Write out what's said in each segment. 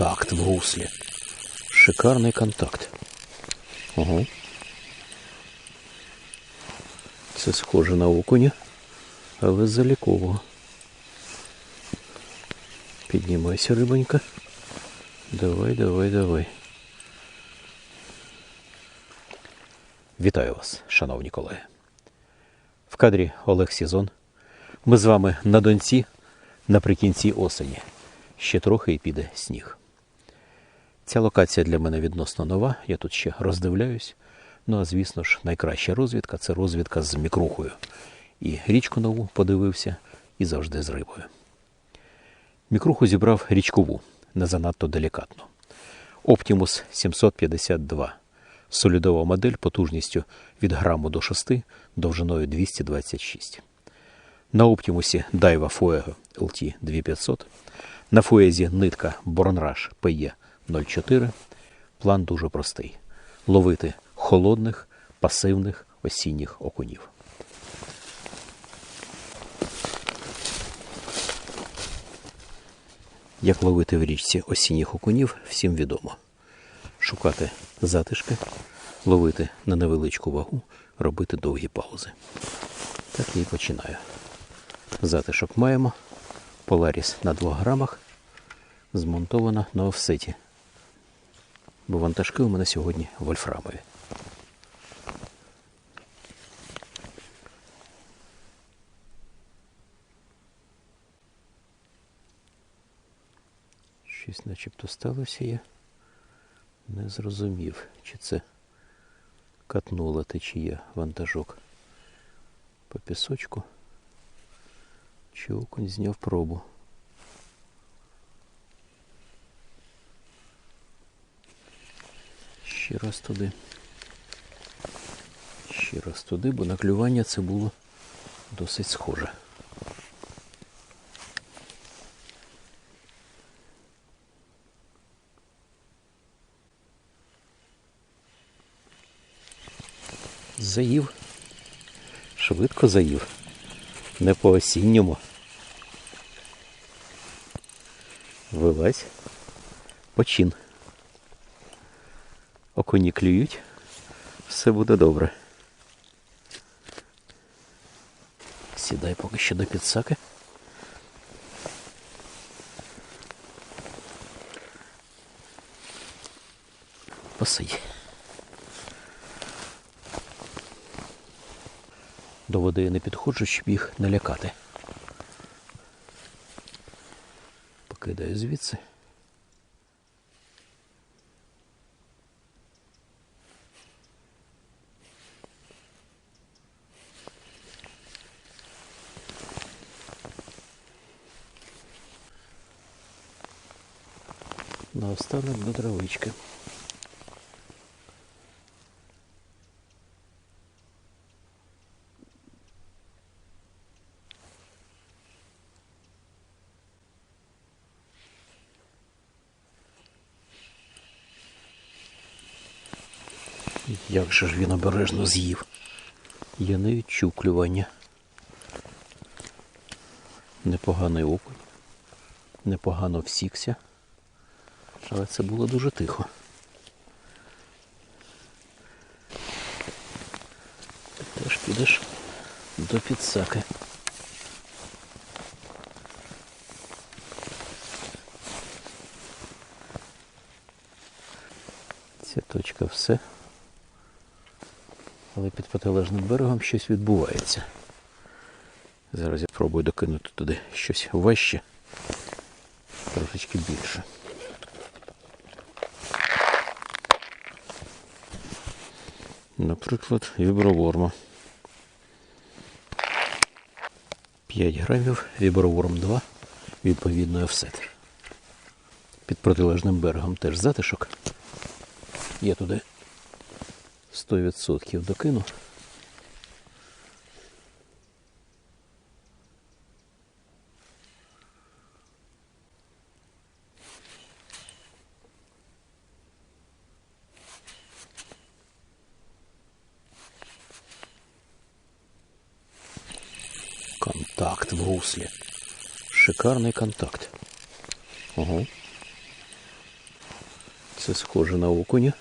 Контакт в гуслі. Шикарний контакт. Ого. Це схоже на окуня, але залікового. Піднімайся, рибонька. Давай, давай, давай. Вітаю вас, шановні колеги. В кадрі Олег Сізон. Ми з вами на донці наприкінці осені. Ще трохи і піде сніг. Ця локація для мене відносно нова, я тут ще роздивляюсь. Ну а звісно ж, найкраща розвідка це розвідка з мікрухою. І річку нову подивився, і завжди з рибою. Мікруху зібрав річкову, не занадто делікатно. Optimus 752. Солідова модель потужністю від граму до 6, довжиною 226. На Оптімусі Daiwa Fuego LT 2500. На Фуезі нитка Bornrush PE 04. План дуже простий: ловити холодних, пасивних осінніх окунів. Як ловити в річці осінніх окунів, всім відомо. Шукати затишки, ловити на невеличку вагу, робити довгі паузи. Так я і починаю. Затишок маємо. Polaris на 2 грамах. Змонтована на офсеті. Бо вантажки у мене сьогодні вольфрамові. Щось начебто сталося я не зрозумів, чи це катнула течія вантажок по пісочку, чи окунь зняв пробу. Ще раз туди. Ще раз туди, бо на клювання це було досить схоже. Заїв. Швидко заїв. Не по осінньому. Вилазь. Почин. Окуні клюють. Все буде добре. Сідай поки що до підсаки. Посидь. До води я не підходжу, щоб їх не лякати. Покидаю звідси. Наостанок до травички. Як же ж він обережно з'їв? Я не відчув клювання. Непоганий окунь. Непогано всікся. Але це було дуже тихо. Ти теж підеш до підсаки. Ця точка все. Але під протилежним берегом щось відбувається. Зараз я пробую докинути туди щось важче, трошечки більше. Наприклад, віброворма. 5 грамів, віброворм 2, відповідно офсет. Під протилежним берегом теж затишок. Я туди 100% докину. Контакт в руслі. Шикарний контакт. Ого. Це схоже на окуня,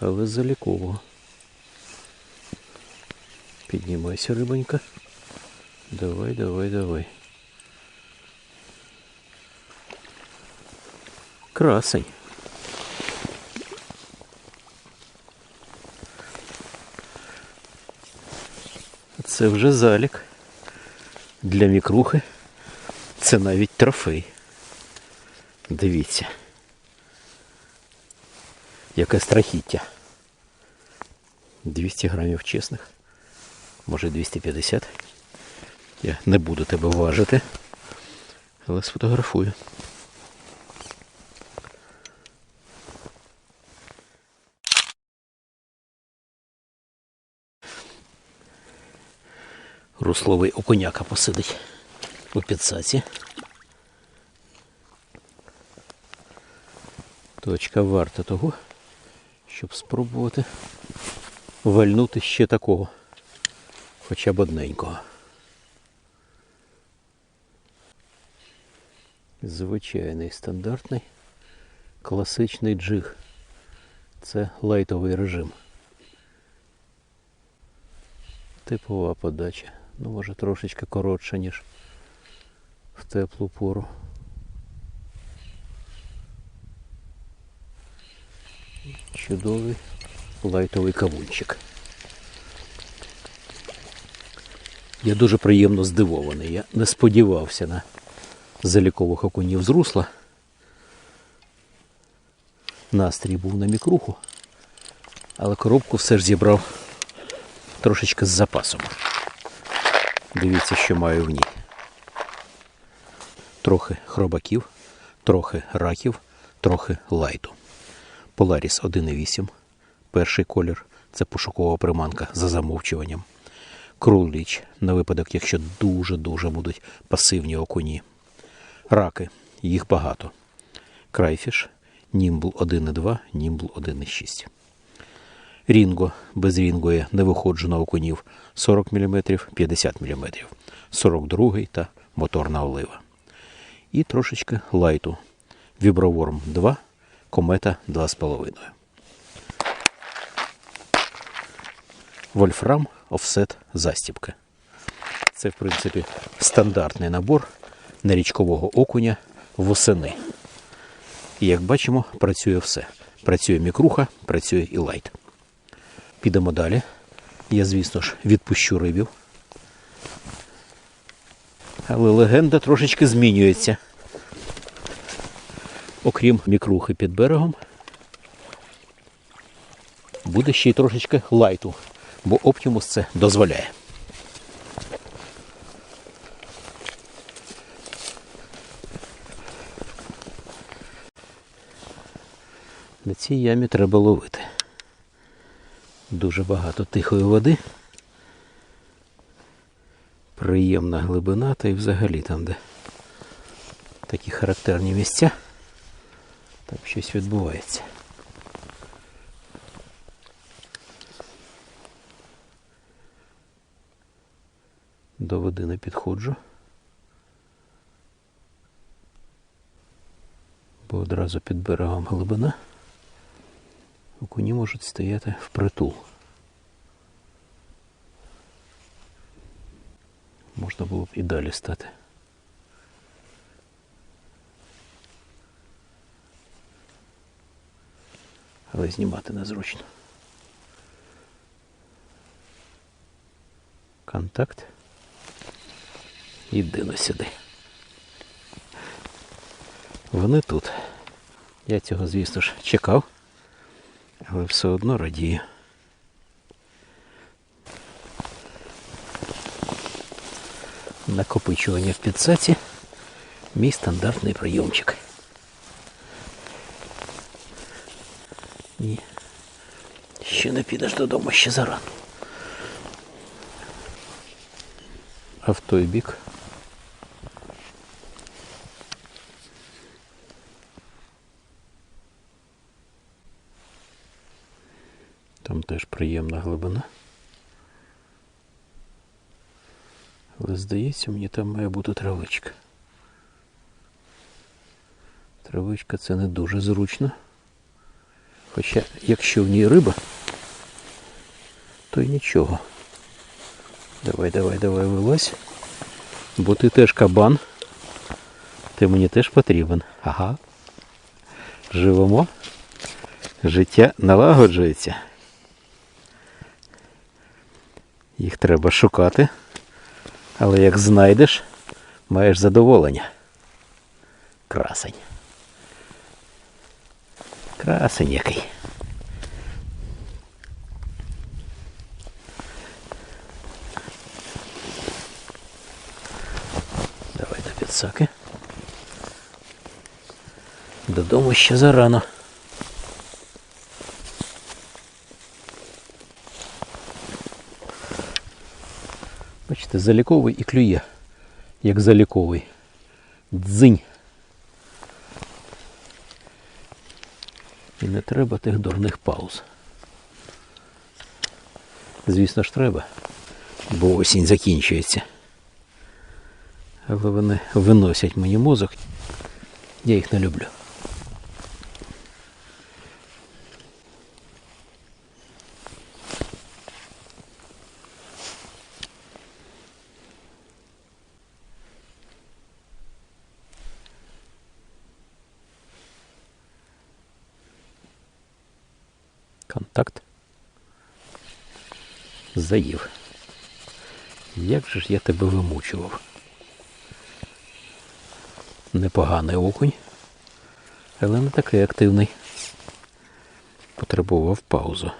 але залікового. Піднімайся, рибонька. Давай, давай, давай. Красень. Це вже залік. Для мікрухи це навіть трофей. Дивіться. Яке страхіття. 200 грамів чесних. Може 250. Я не буду тебе важити, але сфотографую. Русловий окуняка посидить у підсаці. Точка варта того, щоб спробувати вальнути ще такого, хоча б одненького. Звичайний стандартний класичний джиг. Це лайтовий режим. Типова подача. Ну, може трошечки коротша, ніж в теплу пору. Чудовий лайтовий кавунчик. Я дуже приємно здивований. Я не сподівався на залікових окунів з русла. Настрій був на мікруху, але коробку все ж зібрав трошечки з запасом. Дивіться, що маю в ній. Трохи хробаків, трохи раків, трохи лайту. Polaris 1.8. Перший колір це пошукова приманка за замовчуванням. Круліч на випадок, якщо дуже-дуже будуть пасивні окуні. Раки, їх багато. Крайфіш, Німбл 1.2, Німбл 1.6. Рінго. Без рінго я не виходжу на окунів 40 мм, 50 мм, 42 та моторна олива. І трошечки лайту. Віброворм 2, комета 2,5. Вольфрам, офсет, застіпка. Це, в принципі, стандартний набор нерічкового окуня восени. І як бачимо, працює все. Працює мікруха, працює і лайт. Підемо далі. Я, звісно ж, відпущу рибів. Але легенда трошечки змінюється. Окрім мікрухи під берегом, буде ще й трошечки лайту, бо Оптимус це дозволяє. На цій ямі треба ловити. Дуже багато тихої води. Приємна глибина, та й взагалі там, де такі характерні місця, там щось відбувається. До води не підходжу. Бо одразу під берегом глибина. Окуні можуть стояти впритул. Можна було б і далі стати. Але знімати незручно. Контакт. Іди на сюди. Вони тут. Я цього, звісно ж, чекав але все одно радію. Накопичування в підсаці мій стандартний прийомчик. Ні. Ще не підеш додому ще зарано. А в той бік Там теж приємна глибина. Здається, мені там має бути травичка. Травичка це не дуже зручно. Хоча, якщо в ній риба, то й нічого. Давай, давай, давай, вилазь. Бо ти теж кабан. Ти мені теж потрібен. Ага. Живемо. Життя налагоджується. Їх треба шукати. Але як знайдеш, маєш задоволення. Красень. Красень який. Давай до підсаки. Додому ще зарано. Бачите, заліковий і клює, як заліковий. Дзинь. І не треба тих дурних пауз. Звісно ж треба, бо осінь закінчується. Але вони виносять мені мозок. Я їх не люблю. Контакт. Заїв. Як же ж я тебе вимучував? Непоганий окунь, але не такий активний. Потребував паузу.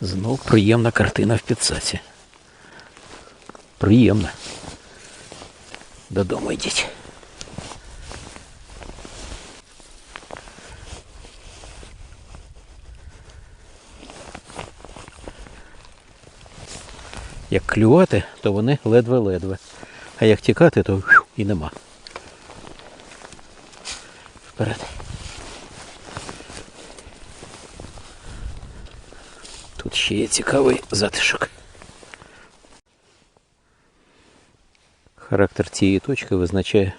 Знов приємна картина в підсаці. Приємна. Додому йдіть. Як клювати, то вони ледве-ледве. А як тікати, то і нема. Вперед. Тут ще є цікавий затишок. Характер цієї точки визначає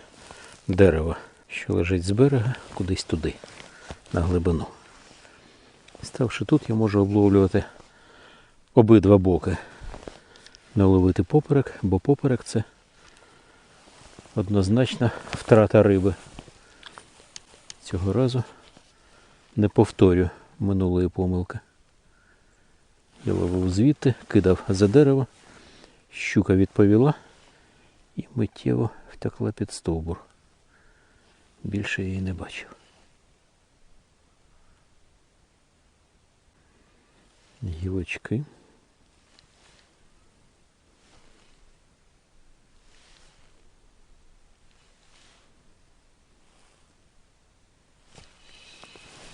дерево, що лежить з берега кудись туди, на глибину. Ставши тут, я можу обловлювати обидва боки не ловити поперек, бо поперек це однозначна втрата риби. Цього разу не повторю минулої помилки. Я ловив звідти, кидав за дерево, щука відповіла і миттєво втекла під стовбур. Більше її не бачив. Гілочки.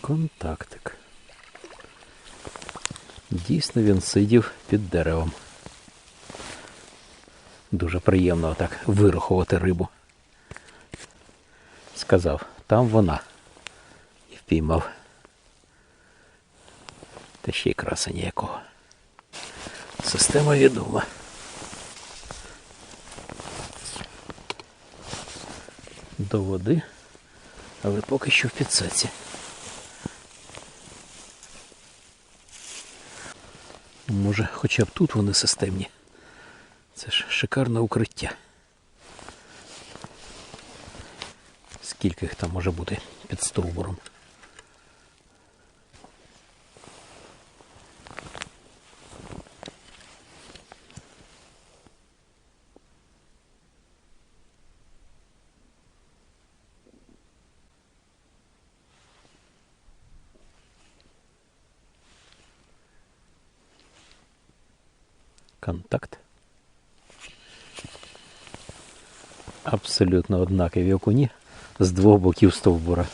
Контактик. Дійсно він сидів під деревом. Дуже приємно отак вирахувати рибу. Сказав, там вона. І впіймав. Та ще й краса ніякого. Система відома. До води, але поки що в підсаці. Може, хоча б тут вони системні. Це ж шикарне укриття. Скільки їх там може бути під стовбуром? Контакт. Абсолютно однакові окуні з двох боків стовбура.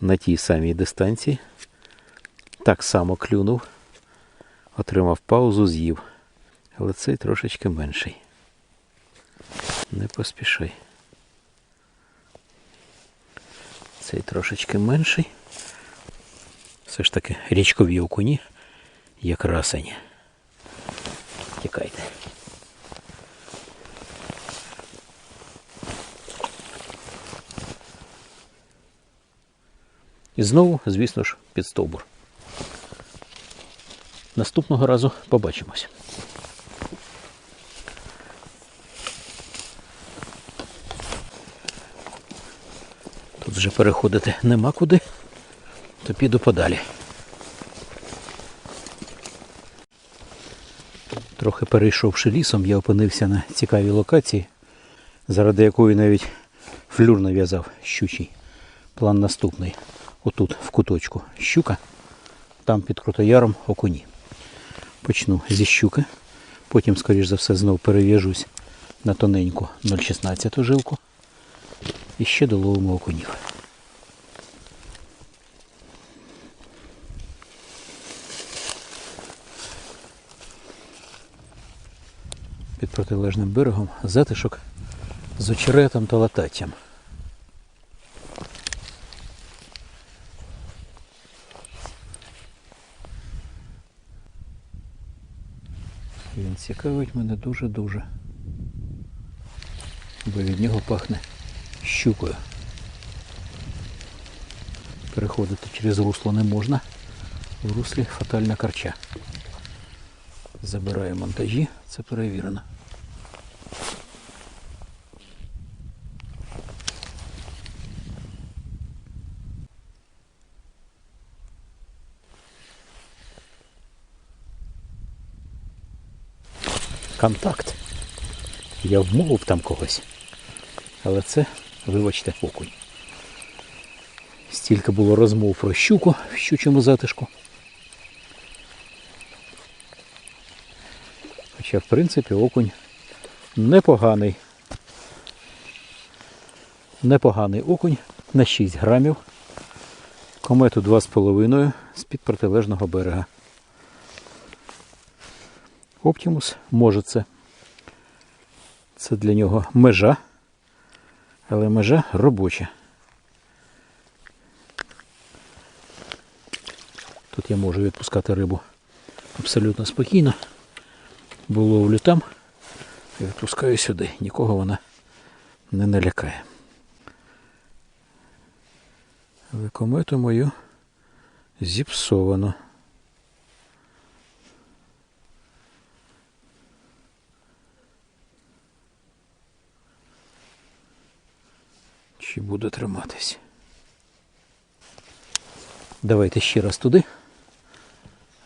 На тій самій дистанції. Так само клюнув, отримав паузу, з'їв. Але цей трошечки менший. Не поспішай. Цей трошечки менший. Все ж таки річкові окуні є красень. Тікайте. І знову, звісно ж, під стовбур. Наступного разу побачимось. Тут вже переходити нема куди, то піду подалі. Трохи перейшовши лісом, я опинився на цікавій локації, заради якої навіть флюр нав'язав щучий. План наступний. Отут, в куточку, щука, там під крутояром окуні. Почну зі щуки, потім, скоріш за все, знов перев'яжусь на тоненьку 0,16 жилку і ще доловимо окунів. Під протилежним берегом затишок з очеретом та лататтям. Він цікавить мене дуже-дуже. Бо від нього пахне щукою. Переходити через русло не можна. В руслі фатальна карча. Забираю монтажі, це перевірено. Контакт. Я вмовив там когось. Але це, вибачте, окунь. Стільки було розмов про щуку в щучому затишку. Хоча, в принципі, окунь непоганий. Непоганий окунь на 6 грамів. Комету 2,5 з-під протилежного берега. Оптимус може це. Це для нього межа, але межа робоча. Тут я можу відпускати рибу абсолютно спокійно, бо ловлю там і відпускаю сюди. Нікого вона не налякає. Але комету мою зіпсовано. Чи буде триматись? Давайте ще раз туди.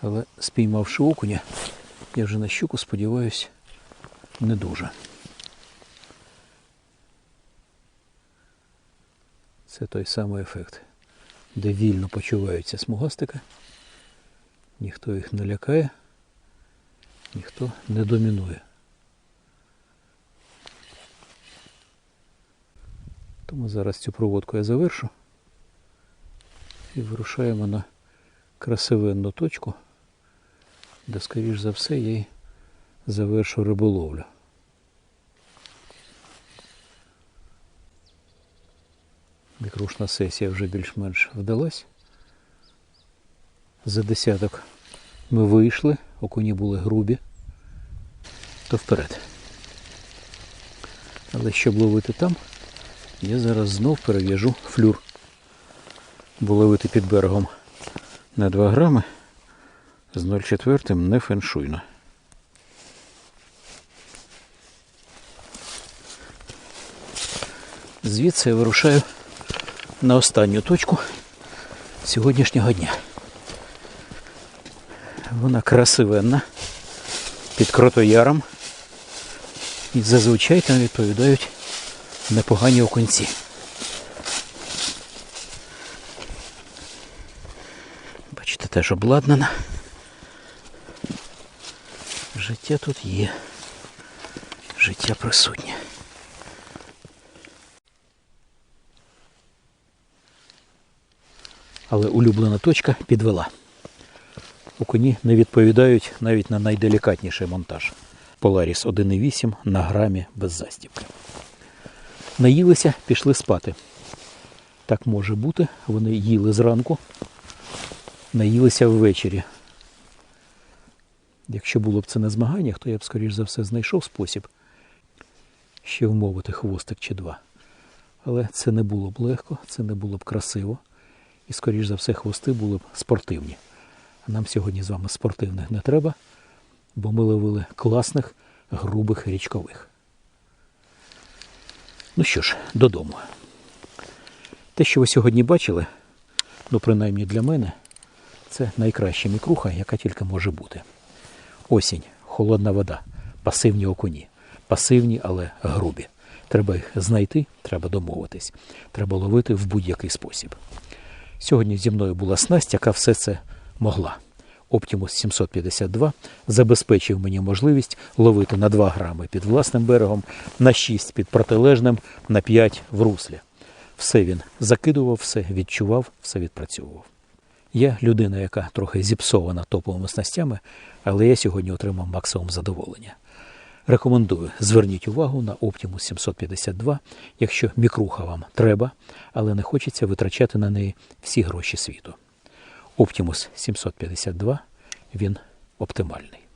Але спіймавши окуня, я вже на щуку сподіваюсь, не дуже. Це той самий ефект, де вільно почуваються смугастика, ніхто їх не лякає, ніхто не домінує. Тому зараз цю проводку я завершу і вирушаємо на красивенну точку, де, скоріш за все, я й завершу риболовлю. Мікрушна сесія вже більш-менш вдалась. За десяток ми вийшли, окуні були грубі, то вперед. Але щоб ловити там, я зараз знов перев'яжу флюр. Бо ловити під берегом на 2 грами з 0,4 не феншуйно. Звідси я вирушаю на останню точку сьогоднішнього дня. Вона красивенна, під кротояром. І зазвичай там відповідають непогані окунці. Бачите, теж обладнана. Життя тут є. Життя присутнє. Але улюблена точка підвела. Окуні не відповідають навіть на найделікатніший монтаж. Polaris 1.8 на грамі без застібки. Наїлися, пішли спати. Так може бути. Вони їли зранку, наїлися ввечері. Якщо було б це на змаганнях, то я б, скоріш за все, знайшов спосіб ще вмовити хвостик чи два. Але це не було б легко, це не було б красиво І, скоріш за все, хвости були б спортивні. Нам сьогодні з вами спортивних не треба, бо ми ловили класних, грубих річкових. Ну що ж, додому. Те, що ви сьогодні бачили, ну принаймні для мене, це найкраща мікруха, яка тільки може бути. Осінь, холодна вода, пасивні окуні. Пасивні, але грубі. Треба їх знайти, треба домовитись. Треба ловити в будь-який спосіб. Сьогодні зі мною була снасть, яка все це могла. Optimus 752 забезпечив мені можливість ловити на 2 грами під власним берегом, на 6 під протилежним, на 5 в руслі. Все він закидував, все відчував, все відпрацьовував. Я людина, яка трохи зіпсована топовими снастями, але я сьогодні отримав максимум задоволення. Рекомендую, зверніть увагу на Optimus 752, якщо мікруха вам треба, але не хочеться витрачати на неї всі гроші світу. Optimus 752 він оптимальний.